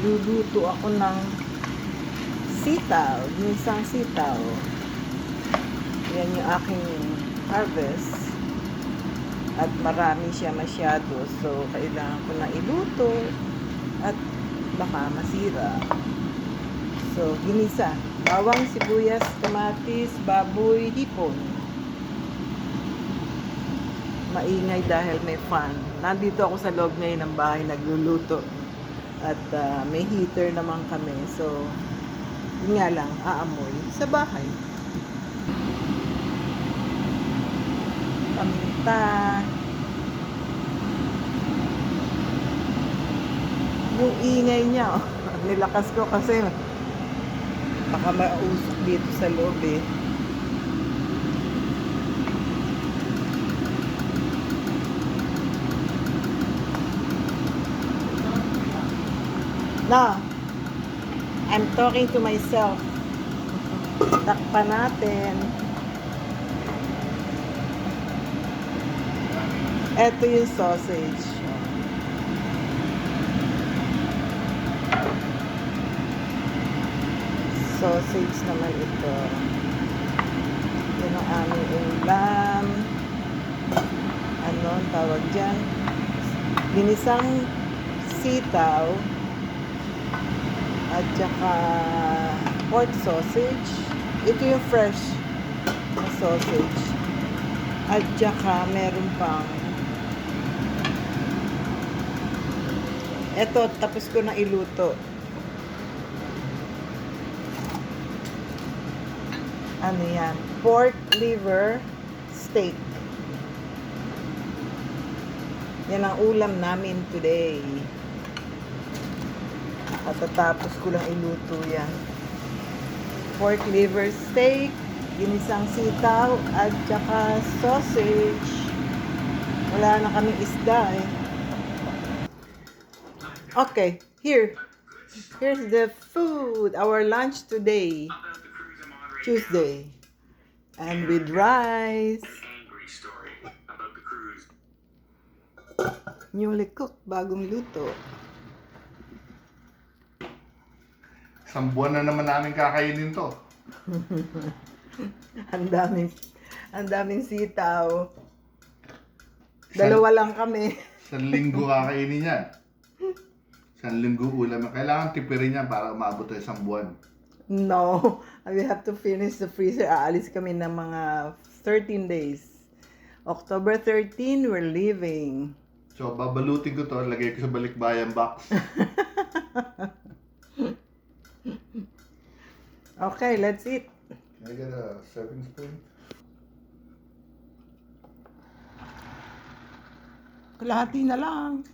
Magluluto ako ng sitaw, ginisang sitaw. Yan yung aking harvest. At marami siya masyado. So, kailangan ko na iluto. At baka masira. So, ginisa. Bawang, sibuyas, kamatis, baboy, hipon. Maingay dahil may fan. Nandito ako sa loob ngayon ng bahay nagluluto. At ah, may heater naman kami. So, yun nga lang, aamoy sa bahay. Paminta. Yung ingay niya, oh. nilakas ko kasi baka mausok dito sa loob eh. No. I'm talking to myself. Takpan natin. Ito yung sausage. Sausage naman ito. Yan ang aming ulam. Ano ang tawag dyan? Ginisang sitaw at saka pork sausage. Ito yung fresh na sausage. At saka meron pang Eto, tapos ko na iluto. Ano yan? Pork liver steak. Yan ang ulam namin today. At tatapos ko lang iluto yan. Pork liver steak, ginisang sitaw, at saka sausage. Wala na kaming isda eh. Okay, here. Here's the food. Our lunch today. Tuesday. And with rice. Newly cooked, bagong luto. Isang buwan na naman namin kakainin to. Ang daming, ang daming sitaw. Dalawa lang kami. Isang linggo kakainin yan. Isang linggo ulam. Kailangan tipirin yan para umabot tayo isang buwan. No, we have to finish the freezer. Aalis kami ng mga 13 days. October 13, we're leaving. So, babalutin ko to, lagay ko sa balikbayan box. Okay, let's eat. Can I get a serving spoon? Kalahati na lang.